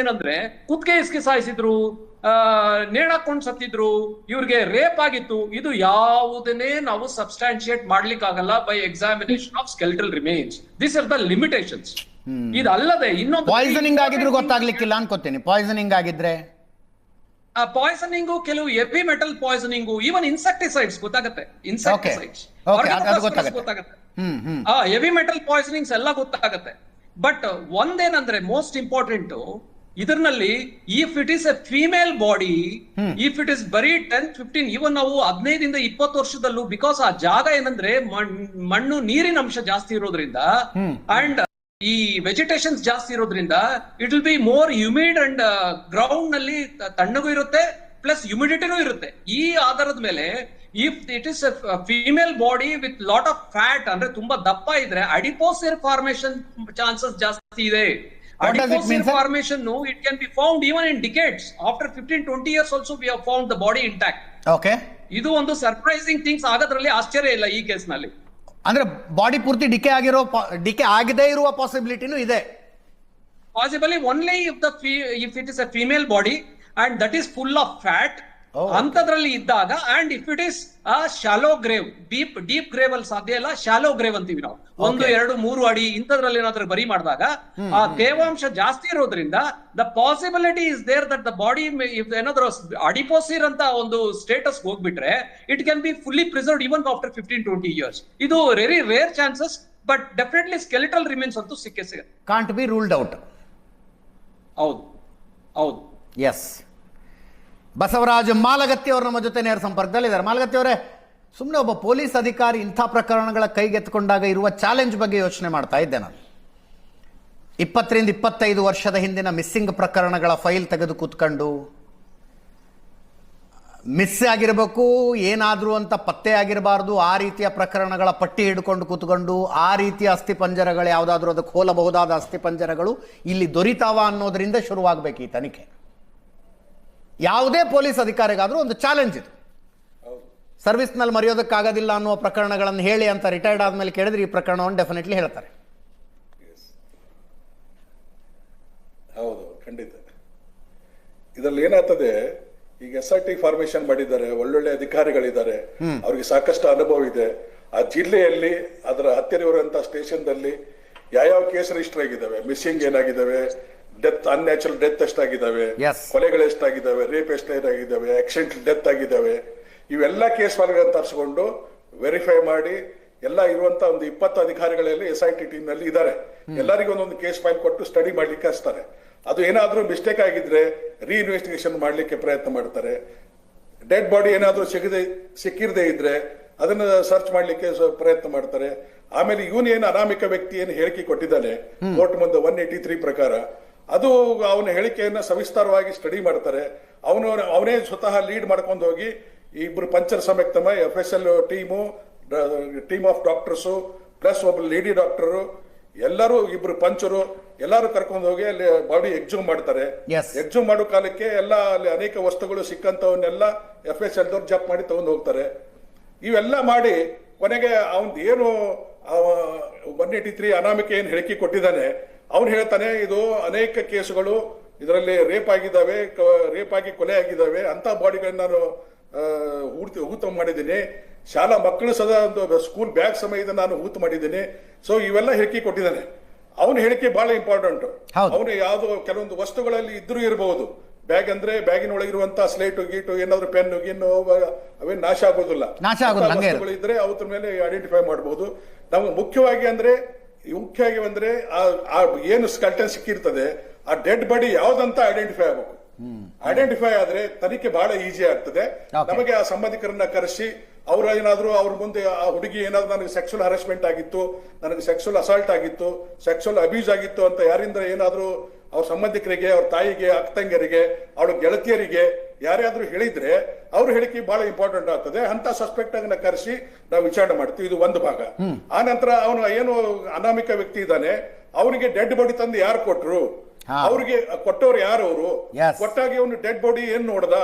ಏನಂದ್ರೆ ಕುತ್ತಿಗೆ ಇಸ್ಕಿ ಸಾಯಿಸಿದ್ರು ಆ ನೇಣಾಕೊಂಡ್ ಸತ್ತಿದ್ರು ಇವ್ರಿಗೆ ರೇಪ್ ಆಗಿತ್ತು. ಇದು ಯಾವುದನ್ನೇ ನಾವು ಸಬ್ಸ್ಟಾನ್ಶಿಯೇಟ್ ಮಾಡ್ಲಿಕ್ಕೆ ಆಗಲ್ಲ by examination of skeletal remains this are the limitations ಇದಲ್ಲದೆ ಇನ್ನೊಂದು ಪಾಯ್ಸನಿಂಗ್ ಆಗಿದ್ರು ಗೊತ್ತಾಗ್ಲಿಕ್ಕಿಲ್ಲ ಅನ್ಕೋತೀನಿ. ಪಾಯ್ಸನಿಂಗ್ ಆಗಿದ್ರೆ? ಪಾಯ್ಸನಿಂಗು ಕೆಲವು heavy metal poisoning even insecticides ಗೊತ್ತಾಗುತ್ತೆ. ಇನ್ಸೆಕ್ಟಿಸೈಡ್ಸ್ ಗೊತ್ತಾಗುತ್ತೆ. ಹೆವಿ ಮೆಟಲ್ ಪಾಯ್ಸನಿಂಗ್ಸ್ ಎಲ್ಲ ಗೊತ್ತಾಗತ್ತೆ. ಬಟ್ ಒಂದೇನಂದ್ರೆ ಮೋಸ್ಟ್ ಇಂಪಾರ್ಟೆಂಟ್ ಇದರಲ್ಲಿ if it is a female body if it is ಬರೀ ಟೆನ್ ಫಿಫ್ಟೀನ್ ಇವನ್ ನಾವು ಹದಿನೈದಿಂದ ಇಪ್ಪತ್ತು ವರ್ಷದಲ್ಲೂ ಬಿಕಾಸ್ ಆ ಜಾಗ ಏನಂದ್ರೆ ಮಣ್- ಮಣ್ಣು ನೀರಿನ ಅಂಶ ಜಾಸ್ತಿ ಇರೋದ್ರಿಂದ ಅಂಡ್ ಈ ವೆಜಿಟೇಷನ್ಸ್ ಜಾಸ್ತಿ ಇರೋದ್ರಿಂದ it will be more humid and ಗ್ರೌಂಡ್ನಲ್ಲಿ ತಣ್ಣಗೂ ಇರುತ್ತೆ ಪ್ಲಸ್ ಹ್ಯುಮಿಡಿಟಿನೂ ಇರುತ್ತೆ. ಈ ಆಧಾರದ ಮೇಲೆ if it is female body with lot of fat ಅಂದ್ರೆ ತುಂಬಾ ದಪ್ಪ ಇದ್ರೆ ಅಡಿಪೋಸಿರ್ ಫಾರ್ಮೇಶನ್ ಚಾನ್ಸಸ್ ಜಾಸ್ತಿ ಇದೆ. What does it mean, formation, sir? no, it can be found even in decades. After fifteen twenty years also we have found the body intact okay ಇದು ಒಂದು surprising things ಆಗೋದ್ರಲ್ಲಿ ಆಶ್ಚರ್ಯ ಇಲ್ಲ ಈ ಕೇಸ್ನಲ್ಲಿ ಅಂದ್ರೆ ಬಾಡಿ ಪೂರ್ತಿ ಡಿಕೆ ಆಗಿರೋ ಡಿಕೆ ಆಗದೇ ಇರುವ ಪಾಸಿಬಿಲಿಟಿನೂ ಇದೆ possibly only if the if it is a female body and that is full of fat okay. ಅಂತದ್ರಲ್ಲಿ ಇದ್ದಾಗ and if it is a shallow grave deep deep grave ಅಲ್ಲಿ ಸಾಧ್ಯ ಇಲ್ಲ ಶಾಲೋ ಗ್ರೇವ್ ಅಂತೀವಿ ನಾವು. ಒಂದು. ಎರಡು ಮೂರು ಅಡಿ ಇಂಥದ್ರಲ್ಲಿ ಏನಾದ್ರೂ ಬರಿ ಮಾಡಿದಾಗ ಆ ತೇವಾಂಶ ಜಾಸ್ತಿ ಇರೋದ್ರಿಂದ the possibility is there that the body ಏನಾದ್ರು ಅಡಿಪೋಸಿರ್ ಅಂತ ಒಂದು ಸ್ಟೇಟಸ್ ಹೋಗ್ಬಿಟ್ರೆ it can be fully preserve even after fifteen twenty years ಇದು very rare chances but definitely skeletal remains ಅಂತೂ ಸಿಕ್ಕೇ ಸಿಗುತ್ತೆ. ಕಾಂಟ್ ಬಿ ರೂಲ್ಡ್ ಔಟ್ ಹೌದು. ಹೌದು. ಎಸ್ ಬಸವರಾಜ್ ಮಾಲಗತ್ತಿ ಅವರು ನಮ್ಮ ಜೊತೆ ನೇರ ಸಂಪರ್ಕದಲ್ಲಿದ್ದಾರೆ. ಮಾಲಗತ್ತಿ ಅವರೇ ಸುಮ್ಮನೆ ಒಬ್ಬ ಪೊಲೀಸ್ ಅಧಿಕಾರಿ ಇಂಥ ಪ್ರಕರಣಗಳ ಕೈಗೆತ್ತಿಕೊಂಡಾಗ ಇರುವ ಚಾಲೆಂಜ್ ಬಗ್ಗೆ ಯೋಚನೆ ಮಾಡ್ತಾ ಇದ್ದೆ ನಾನು. ಇಪ್ಪತ್ತರಿಂದ ಇಪ್ಪತ್ತೈದು ವರ್ಷದ ಹಿಂದಿನ ಮಿಸ್ಸಿಂಗ್ ಪ್ರಕರಣಗಳ ಫೈಲ್ ತೆಗೆದು ಕೂತ್ಕೊಂಡು, ಮಿಸ್ ಆಗಿರಬೇಕು, ಏನಾದರೂ ಅಂತ ಪತ್ತೆ ಆಗಿರಬಾರ್ದು, ಆ ರೀತಿಯ ಪ್ರಕರಣಗಳ ಪಟ್ಟಿ ಹಿಡ್ಕೊಂಡು ಕೂತ್ಕೊಂಡು, ಆ ರೀತಿಯ ಅಸ್ಥಿಪಂಜರಗಳು ಯಾವುದಾದ್ರೂ ಅದಕ್ಕೆ ಹೋಲಬಹುದಾದ ಅಸ್ಥಿಪಂಜರಗಳು ಇಲ್ಲಿ ದೊರೀತಾವ ಅನ್ನೋದರಿಂದ ಶುರುವಾಗಬೇಕು ಈ ತನಿಖೆ. ಯಾವುದೇ ಪೊಲೀಸ್ ಅಧಿಕಾರಿಗಾದರೂ ಒಂದು ಚಾಲೆಂಜ್ ಇದು. ಸರ್ವಿಸ್ನಲ್ಲಿ ಮರೆಯೋದಕ್ಕಾಗೋದಿಲ್ಲ ಅನ್ನೋ ಪ್ರಕರಣಗಳನ್ನು ಹೇಳಿ ಅಂತ ರಿಟೈರ್ಡ್ ಆದಮೇಲೆ ಕೇಳಿದ್ರೆ ಈ ಪ್ರಕರಣವನ್ನು ಡೆಫಿನೆಟ್ಲಿ ಹೇಳ್ತಾರೆ. ಹೌದು ಖಂಡಿತ. ಇದರಲ್ಲಿ ಏನಾಗ್ತದೆ ಈಗ ಎಸ್ ಆರ್ ಟಿ ಫಾರ್ಮೇಶನ್ ಮಾಡಿದ್ದಾರೆ ಒಳ್ಳೊಳ್ಳೆ ಅಧಿಕಾರಿಗಳಿದ್ದಾರೆ ಅವ್ರಿಗೆ ಸಾಕಷ್ಟು ಅನುಭವ ಇದೆ. ಆ ಜಿಲ್ಲೆಯಲ್ಲಿ ಅದರ ಹತ್ತಿರ ಇರುವಂತಹ ಸ್ಟೇಷನ್ದಲ್ಲಿ ಯಾವ್ಯಾವ ಕೇಸ್ ರಿಜಿಸ್ಟರ್ ಆಗಿದ್ದಾವೆ? ಮಿಸ್ಸಿಂಗ್ ಏನಾಗಿದ್ದಾವೆ? ಡೆತ್ ಅನ್ಯಾಚುರಲ್ ಡೆತ್ ಎಷ್ಟಾಗಿದ್ದಾವೆ. ಕೊಲೆಗಳು ಎಷ್ಟಾಗಿದ್ದಾವೆ ರೇಪ್ ಎಷ್ಟಾಗಿದ್ದಾವೆ ಆಕ್ಸಿಡೆಂಟ್ ಡೆತ್ ಆಗಿದ್ದಾವೆ. ಇವೆಲ್ಲ ಕೇಸ್ ಫೈಲ್ಗಳನ್ನು ತರಿಸಿಕೊಂಡು ವೆರಿಫೈ ಮಾಡಿ ಎಲ್ಲ ಇರುವಂತ ಒಂದು ಇಪ್ಪತ್ತು ಅಧಿಕಾರಿಗಳಲ್ಲಿ ಎಸ್ ಐ ಟಿ ಟೀಮ್ನಲ್ಲಿ ಇದ್ದಾರೆ ಎಲ್ಲರಿಗೂ ಒಂದೊಂದು ಕೇಸ್ ಫೈಲ್ ಕೊಟ್ಟು ಸ್ಟಡಿ ಮಾಡ್ಲಿಕ್ಕೆ ಹಚ್ತಾರೆ. ಅದು ಏನಾದ್ರೂ ಮಿಸ್ಟೇಕ್ ಆಗಿದ್ರೆ ರೀ ಇನ್ವೆಸ್ಟಿಗೇಷನ್ ಮಾಡ್ಲಿಕ್ಕೆ ಪ್ರಯತ್ನ ಮಾಡ್ತಾರೆ. ಡೆಡ್ ಬಾಡಿ ಏನಾದ್ರೂ ಸಿಗದೆ ಸಿಕ್ಕಿರದೇ ಇದ್ರೆ ಅದನ್ನ ಸರ್ಚ್ ಮಾಡ್ಲಿಕ್ಕೆ ಪ್ರಯತ್ನ ಮಾಡ್ತಾರೆ. ಆಮೇಲೆ ಇವನು ಏನು ಅನಾಮಿಕ ವ್ಯಕ್ತಿ ಏನು ಹೇಳಿಕೆ ಕೊಟ್ಟಿದ್ದಾನೆ ಕೋರ್ಟ್ ಮುಂದೆ ಒನ್ ಏಟಿ ತ್ರೀ ಪ್ರಕಾರ ಅದು ಅವನ ಹೇಳಿಕೆಯನ್ನು ಸವಿಸ್ತಾರವಾಗಿ ಸ್ಟಡಿ ಮಾಡ್ತಾರೆ. ಅವನು ಅವನೇ ಸ್ವತಃ ಲೀಡ್ ಮಾಡ್ಕೊಂಡು ಹೋಗಿ ಇಬ್ರು ಪಂಚರ್ ಸಮೇಕ್ತಮ F S L team team of doctors plus ಒಬ್ಬ ಲೇಡಿ ಡಾಕ್ಟರು ಎಲ್ಲರೂ ಇಬ್ರು ಪಂಚರು ಎಲ್ಲರೂ ಕರ್ಕೊಂಡು ಹೋಗಿ ಅಲ್ಲಿ ಬಾಡಿ ಎಕ್ಸೂಮ್ ಮಾಡ್ತಾರೆ. ಎಕ್ಸೂಮ್ ಮಾಡೋ ಕಾಲಕ್ಕೆ ಎಲ್ಲ ಅಲ್ಲಿ ಅನೇಕ ವಸ್ತುಗಳು ಸಿಕ್ಕಂತವನ್ನೆಲ್ಲ ಎಫ್ ಎಸ್ ಎಲ್ ದವ್ರು ಜಪ್ ಮಾಡಿ ತಗೊಂಡು ಹೋಗ್ತಾರೆ. ಇವೆಲ್ಲ ಮಾಡಿ ಕೊನೆಗೆ ಅವನ್ ಏನು ಒನ್ ಏಯ್ಟಿ ತ್ರೀ ಅನಾಮಿಕೆ ಏನು ಹೇಳಿಕೆ ಕೊಟ್ಟಿದ್ದಾನೆ ಅವನು ಹೇಳ್ತಾನೆ ಇದು ಅನೇಕ ಕೇಸುಗಳು ಇದರಲ್ಲಿ ರೇಪ್ ಆಗಿದ್ದಾವೆ ರೇಪ್ ಆಗಿ ಕೊಲೆ ಆಗಿದ್ದಾವೆ ಅಂತ ಬಾಡಿಗಳನ್ನ ನಾನು ಆ, ಹೂರ್ತಿ ಹೂತ ಮಾಡಿದ್ದೀನಿ. ಶಾಲಾ ಮಕ್ಕಳು ಸದಾ ಒಂದು ಸ್ಕೂಲ್ ಬ್ಯಾಗ್ ಸಮಯದ ನಾನು ಹೂತು ಮಾಡಿದ್ದೀನಿ. ಸೊ ಇವೆಲ್ಲ ಹೇಳಿಕೆ ಕೊಟ್ಟಿದ್ದಾನೆ. ಅವನ ಹೇಳಿಕೆ ಬಹಳ ಇಂಪಾರ್ಟೆಂಟ್. ಅವನು ಯಾವ್ದೋ ಕೆಲವೊಂದು ವಸ್ತುಗಳಲ್ಲಿ ಇದ್ರೂ ಇರಬಹುದು ಬ್ಯಾಗ್ ಅಂದ್ರೆ ಬ್ಯಾಗಿನ ಒಳಗಿರುವಂತ ಸ್ಲೇಟು ಗೀಟು ಏನಾದ್ರು ಪೆನ್ ಗಿನ್ನು ಅವೇನ್ ನಾಶ ಆಗೋದಿಲ್ಲ. ಇದ್ರೆ ಅವತ್ರ ಮೇಲೆ ಐಡೆಂಟಿಫೈ ಮಾಡಬಹುದು ನಾವು ಮುಖ್ಯವಾಗಿ ಅಂದ್ರೆ ಮುಖ್ಯವಾಗಿ ಬಂದ್ರೆ ಆ- ಏನು ಸ್ಕಲ್ಟನ್ ಸಿಕ್ಕಿರ್ತದೆ ಆ ಡೆಡ್ ಬಾಡಿ ಯಾವ್ದಂತ ಐಡೆಂಟಿಫೈ ಆಗಬೇಕು. ಐಡೆಂಟಿಫೈ ಆದ್ರೆ ತನಿಖೆ ಬಹಳ ಈಸಿ ಆಗ್ತದೆ. ನಮಗೆ ಆ ಸಂಬಂಧಿಕರನ್ನ ಕರೆಸಿ ಅವ್ರ ಏನಾದ್ರು ಅವ್ರ ಮುಂದೆ ಆ ಹುಡುಗಿ ಏನಾದ್ರು ನನಗೆ ಸೆಕ್ಸುವಲ್ ಹರಾಸ್ಮೆಂಟ್ ಆಗಿತ್ತು ನನಗೆ ಸೆಕ್ಸುಲ್ ಅಸಾಲ್ಟ್ ಆಗಿತ್ತು ಸೆಕ್ಸುವಲ್ ಅಬ್ಯೂಸ್ ಆಗಿತ್ತು ಅಂತ ಯಾರಿಂದ ಏನಾದ್ರು ಅವ್ರ ಸಂಬಂಧಿಕರಿಗೆ ಅವ್ರ ತಾಯಿಗೆ ಅಕ್ಕ ತಂಗಿಯರಿಗೆ ಅವಳ ಗೆಳತಿಯರಿಗೆ ಯಾರ್ಯಾದ್ರೂ ಹೇಳಿದ್ರೆ ಅವ್ರ ಹೇಳಿಕೆ ಬಹಳ ಇಂಪಾರ್ಟೆಂಟ್ ಆಗ್ತದೆ. ಅಂತ ಸಸ್ಪೆಕ್ಟ್ ಅನ್ನ ಕರೆಸಿ ನಾವು ವಿಚಾರಣೆ ಮಾಡ್ತೀವಿ. ಇದು ಒಂದು ಭಾಗ. ಆ ನಂತರ ಅವನು ಏನು ಅನಾಮಿಕ ವ್ಯಕ್ತಿ ಇದ್ದಾನೆ ಅವನಿಗೆ ಡೆಡ್ ಬಾಡಿ ತಂದು ಯಾರು ಕೊಟ್ರು. ಅವ್ರಿಗೆ ಕೊಟ್ಟವ್ರು ಯಾರು ಅವರು. ಕೊಟ್ಟಾಗಿ ಅವನು ಡೆಡ್ ಬಾಡಿ ಏನ್ ನೋಡ್ದ?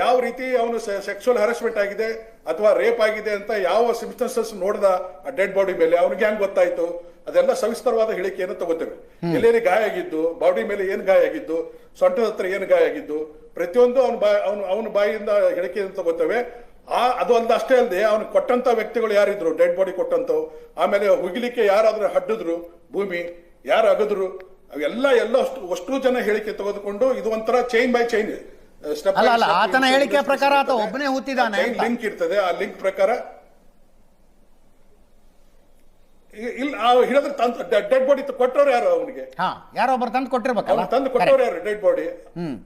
ಯಾವ ರೀತಿ ಅವನು ಸೆಕ್ಸುವಲ್ ಹರಾಸ್ಮೆಂಟ್ ಆಗಿದೆ ಅಥವಾ ರೇಪ್ ಆಗಿದೆ ಅಂತ ಯಾವ ಸಿಮ್ಟನ್ಸಸ್ ನೋಡ್ದ ಆ ಡೆಡ್ ಬಾಡಿ ಮೇಲೆ? ಅವ್ನಿಗೆ ಹೆಂಗ್ ಗೊತ್ತಾಯ್ತು? ಅದೆಲ್ಲ ಸವಿಸ್ತರವಾದ ಹೇಳಿಕೆಯನ್ನು ತಗೋತೇವೆ. ಎಲ್ಲೆಲ್ಲಿ ಗಾಯ ಆಗಿದ್ದು ಬಾಡಿ ಮೇಲೆ ಏನ್ ಗಾಯ ಆಗಿದ್ದು ಸೊಂಟದ ಹತ್ರ ಏನ್ ಗಾಯ ಆಗಿದ್ದು ಪ್ರತಿಯೊಂದು ಅವನ ಬಾಯ್ ಅವನು ಅವನ ಬಾಯಿಯಿಂದ ಅಂತ ಗೊತ್ತವೆ ಆ ಅದು ಅಲ್ದ ಅಷ್ಟೇ ಅಲ್ಲದೆ ಅವನು ಕೊಟ್ಟಂತ ವ್ಯಕ್ತಿಗಳು ಯಾರಿದ್ರು? ಡೆಡ್ ಬಾಡಿ ಕೊಟ್ಟಂತವು. ಆಮೇಲೆ ಹುಗಿಲಿಕ್ಕೆ ಯಾರಾದ್ರೂ ಹಡ್ಡಿದ್ರು? ಭೂಮಿ ಯಾರು ಅಗದ್ರು? ಅವೆಲ್ಲ ಎಲ್ಲ ಅಷ್ಟು ಅಷ್ಟು ಜನ ಹೇಳಿಕೆ ತೆಗೆದುಕೊಂಡು ಇದು ಒಂಥರ ಚೈನ್ ಬೈ ಚೈನ್ ಅಲ್ಲ, ಅಲ್ಲ, ಆತನ ಹೇಳಿಕೆ ಪ್ರಕಾರ ಆತ ಒಬ್ಬನೇ ಹೂತಿದ್ದಾನೆ ಲಿಂಕ್ ಇರ್ತದೆ. ಆ ಲಿಂಕ್ ಪ್ರಕಾರ ಇಲ್ಲ ಹಿಡಿದ್ರೆ ತಂದು ಡೆಡ್ ಬಾಡಿ ಕೊಟ್ಟವ್ರು ಯಾರು ಅವನಿಗೆ? ಹಾ ಯಾರೋ ಒಬ್ಬರು ತಂದು ಕೊಟ್ಟಿರ್ಬೇಕಲ್ಲ? ತಂದು ಕೊಟ್ಟವ್ರು ಯಾರು ಡೆಡ್ ಬಾಡಿ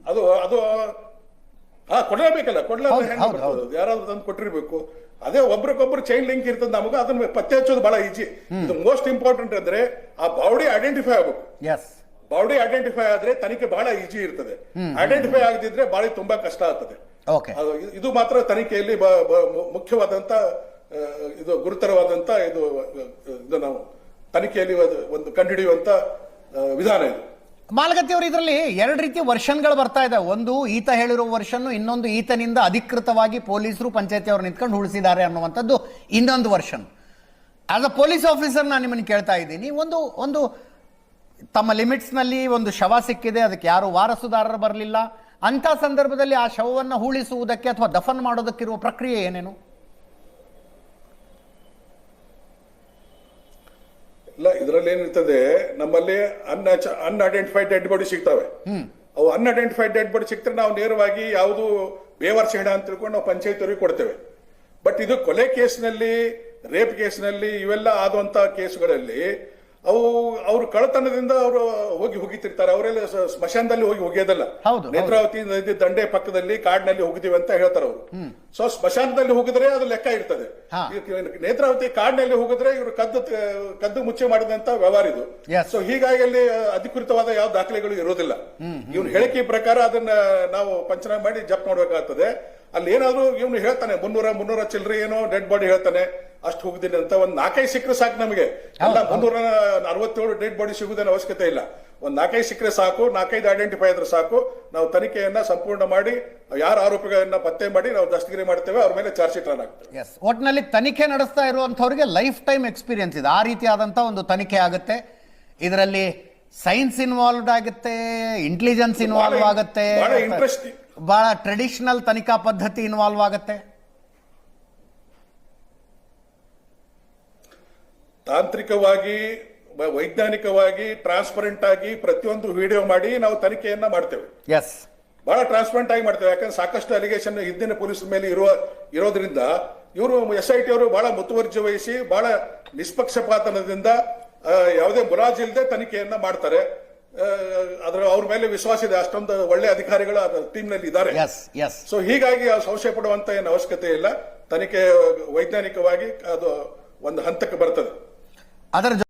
ಅದು ಅದು ಹಾ ಕೊಡ್ಲೇಬೇಕಲ್ಲ? ಬರ್ತದೆ? ಯಾರಾದ್ರೂ ತಂದು ಕೊಟ್ಟಿರ್ಬೇಕು. ಅದೇ ಒಬ್ರಿಗೊಬ್ರು ಚೈನ್ ಲಿಂಕ್ ಇರ್ತದೆ ನಮಗೆ ಅದನ್ನ ಪತ್ತೆ ಹಚ್ಚೋದು ಬಹಳ ಈಜಿ ಇದು ಮೋಸ್ಟ್ ಇಂಪಾರ್ಟೆಂಟ್ ಅಂದ್ರೆ ಆ ಬಾಡಿ ಐಡೆಂಟಿಫೈ ಆಗಬೇಕು. ಬಾಡಿ ಐಡೆಂಟಿಫೈ ಆದ್ರೆ ತನಿಖೆ ಬಹಳ ಈಜಿ ಇರ್ತದೆ. ಐಡೆಂಟಿಫೈ ಆಗದಿದ್ರೆ ಬಾಳಿ ತುಂಬಾ ಕಷ್ಟ ಆಗ್ತದೆ. ಇದು- ಮಾತ್ರ ತನಿಖೆಯಲ್ಲಿ ಮುಖ್ಯವಾದಂತ ಇದು ಗುರುತರವಾದಂತ ಇದು ಇದು ನಾವು ತನಿಖೆಯಲ್ಲಿ ಒಂದು- ಕಂಡುಹಿಡಿಯುವಂತ ವಿಧಾನ ಇದು. ಮಾಲಗತ್ತಿ ಅವರು, ಇದರಲ್ಲಿ ಎರಡು ರೀತಿ ವರ್ಷನ್ಗಳು ಬರ್ತಾ ಇದೆ. ಒಂದು, ಈತ ಹೇಳಿರೋ ವರ್ಷನ್ ಇನ್ನೊಂದು ಈತನಿಂದ ಅಧಿಕೃತವಾಗಿ ಪೊಲೀಸರು ಪಂಚಾಯತಿ ಅವರು ನಿಂತ್ಕೊಂಡು ಉಳಿಸಿದ್ದಾರೆ ಅನ್ನುವಂಥದ್ದು ಇನ್ನೊಂದು version. As a police officer ನಾನು ನಿಮ್ಮನ್ನು ಕೇಳ್ತಾ ಇದ್ದೀನಿ. ಒಂದು ಒಂದು ತಮ್ಮ ಲಿಮಿಟ್ಸ್ನಲ್ಲಿ ಒಂದು ಶವ ಸಿಕ್ಕಿದೆ, ಅದಕ್ಕೆ ಯಾರು ವಾರಸುದಾರರು ಬರಲಿಲ್ಲ. ಅಂಥ ಸಂದರ್ಭದಲ್ಲಿ ಆ ಶವವನ್ನು ಹೂಳಿಸುವುದಕ್ಕೆ ಅಥವಾ ದಫನ್ ಮಾಡೋದಕ್ಕಿರುವ ಪ್ರಕ್ರಿಯೆ ಏನೇನು? ಇಲ್ಲ ಇದರಲ್ಲಿ ಏನಿರ್ತದೆ ನಮ್ಮಲ್ಲಿ ಅನ್ ಅನ್ಐಡೆಂಟಿಫೈಡ್ ಡೆಡ್ ಬಾಡಿ ಸಿಗ್ತವೆ. ಅವು ಅನ್ಐಡೆಂಟಿಫೈಡ್ ಡೆಡ್ ಬಾಡಿ ಸಿಕ್ತರೆ ನಾವು ನೇರವಾಗಿ ಯಾವುದು ಬೇವರ್ಸ ಹೆಣ ಅಂತ ತಿಳ್ಕೊಂಡು ನಾವು ಪಂಚಾಯತ್ ಅವರಿಗೆ ಕೊಡ್ತೇವೆ. ಬಟ್ ಇದು ಕೊಲೆ ಕೇಸ್ನಲ್ಲಿ ರೇಪ್ ಕೇಸ್ನಲ್ಲಿ ಇವೆಲ್ಲ ಆದಂತ ಕೇಸ್ಗಳಲ್ಲಿ ಅವು ಅವರು ಕಳತನದಿಂದ ಅವರು ಹೋಗಿ ಹೋಗಿತಿರ್ತಾರೆ ಅವರೆಲ್ಲ ಸ್ಮಶಾನದಲ್ಲಿ ಹೋಗಿ ಹೋಗಿಯೋದಲ್ಲ. ಹೌದು, ನೇತ್ರಾವತಿ ನದಿ ದಂಡೆ ಪಕ್ಕದಲ್ಲಿ ಕಾಡಿನಲ್ಲಿ ಹೋಗಿದೀವಿ ಅಂತ ಹೇಳ್ತಾರೆ ಅವರು. ಸೊ ಸ್ಮಶಾನದಲ್ಲಿ ಹೋಗಿದ್ರೆ ಅದು ಲೆಕ್ಕ ಇರ್ತದೆ. ಹಾ. ಈ ನೇತ್ರಾವತಿ ಕಾಡಿನಲ್ಲಿ ಹೋಗಿದ್ರೆ ಇವರು ಕದ್ದು ಕದ್ದು ಮುಚ್ಚೆ ಮಾಡಿದಂತ ವ್ಯವಹಾರ ಇದು. Yes. ಸೊ ಹೀಗಾಗಿ ಅಲ್ಲಿ ಅಧಿಕೃತವಾದ ಯಾವ ದಾಖಲೆಗಳು ಇರೋದಿಲ್ಲ. ಇವನು ಹೇಳಿಕೆ ಪ್ರಕಾರ ಅದನ್ನ ನಾವು ಪಂಚನಾಮ ಮಾಡಿ ಜಪ್ ಮಾಡ್ಬೇಕಾಗ್ತದೆ ಅಲ್ಲಿ ಏನಾದ್ರು ಇವನು ಹೇಳ್ತಾನೆ ಮುನ್ನೂರ ಮುನ್ನೂರ ಚಿಲ್ಲರೆ ಏನೋ ಡೆಡ್ ಬಾಡಿ ಹೇಳ್ತಾನೆ ಅಷ್ಟು ಹೋಗಿದ್ದೀನಿ ಅಂತ ಒಂದ್ ನಾಲ್ಕೈದು ಸಿಕ್ಕರೆ ಸಾಕು ನಮಗೆ. ಎಲ್ಲ ಮುನ್ನೂರ ಅರವತ್ತೇಳು ಡೆಡ್ ಬಾಡಿ ಸಿಗುವುದೇನು ಅವಶ್ಯಕತೆ ಇಲ್ಲ. ಒಂದ್ ನಾಲ್ಕೈದು ಸಿಕ್ಕರೆ ಸಾಕು ನಾಲ್ಕೈದು ಐಡೆಂಟಿಫೈ ಆದ್ರೆ ಸಾಕು ನಾವು ತನಿಖೆಯನ್ನ ಸಂಪೂರ್ಣ ಮಾಡಿ ಯಾರ ಆರೋಪಿಗಳನ್ನ ಪತ್ತೆ ಮಾಡಿ ನಾವು ದಸ್ತಗಿರಿ ಮಾಡ್ತೇವೆ ಅವ್ರ ಮೇಲೆ ಚಾರ್ಜ್ ಶೀಟ್ ರನ್ ಆಗ್ತದೆ. ಎಸ್ ಒಟ್ಟಿನಲ್ಲಿ ತನಿಖೆ ನಡೆಸ್ತಾ ಇರುವಂತವ್ರಿಗೆ ಲೈಫ್ ಟೈಮ್ ಎಕ್ಸ್ಪೀರಿಯನ್ಸ್ ಇದೆ. ಆ ರೀತಿಯಾದಂತ ಒಂದು ತನಿಖೆ ಆಗುತ್ತೆ. ಇದರಲ್ಲಿ ಸೈನ್ಸ್ ಇನ್ವಾಲ್ವ್ ಆಗುತ್ತೆ ಇಂಟೆಲಿಜೆನ್ಸ್ ಇನ್ವಾಲ್ವ್ ಆಗುತ್ತೆ. ಬಹಳ interesting. ಟ್ರೆಡಿಷನಲ್ ತನಿಖಾ ಪದ್ಧತಿ ಇನ್ವಾಲ್ವ್ ಆಗುತ್ತೆ. ತಾಂತ್ರಿಕವಾಗಿ ವೈಜ್ಞಾನಿಕವಾಗಿ ಟ್ರಾನ್ಸ್ಪರೆಂಟ್ ಆಗಿ ಪ್ರತಿಯೊಂದು ವಿಡಿಯೋ ಮಾಡಿ ನಾವು ತನಿಖೆಯನ್ನ ಮಾಡ್ತೇವೆ. ಎಸ್ ಬಹಳ ಟ್ರಾನ್ಸ್ಪರೆಂಟ್ ಆಗಿ ಮಾಡ್ತೇವೆ. ಯಾಕಂದ್ರೆ ಸಾಕಷ್ಟು ಅಲಿಗೇಷನ್ ಹಿಂದಿನ ಪೊಲೀಸ್ ಮೇಲೆ ಇರುವ ಇರೋದ್ರಿಂದ ಇವರು ಎಸ್ ಐ ಟಿ ಅವರು ಬಹಳ ಮುತುವರ್ಜಿ ವಹಿಸಿ ಬಹಳ ನಿಷ್ಪಕ್ಷಪಾತನದಿಂದ ಯಾವುದೇ ಮುರಾಜಿಲ್ಲದೆ ತನಿಖೆಯನ್ನ ಮಾಡ್ತಾರೆ. ಅದರ ಅವ್ರ ಮೇಲೆ ವಿಶ್ವಾಸ ಇದೆ. ಅಷ್ಟೊಂದು ಒಳ್ಳೆ ಅಧಿಕಾರಿಗಳು ಟೀಮ್ನಲ್ಲಿ ಇದ್ದಾರೆ. ಸೊ ಹೀಗಾಗಿ ಸಂಶಯ ಪಡುವಂತ ಏನು ಅವಶ್ಯಕತೆ ಇಲ್ಲ. ತನಿಖೆ ವೈಜ್ಞಾನಿಕವಾಗಿ ಅದು ಒಂದು ಹಂತಕ್ಕೆ ಬರ್ತದೆ. ಅದರ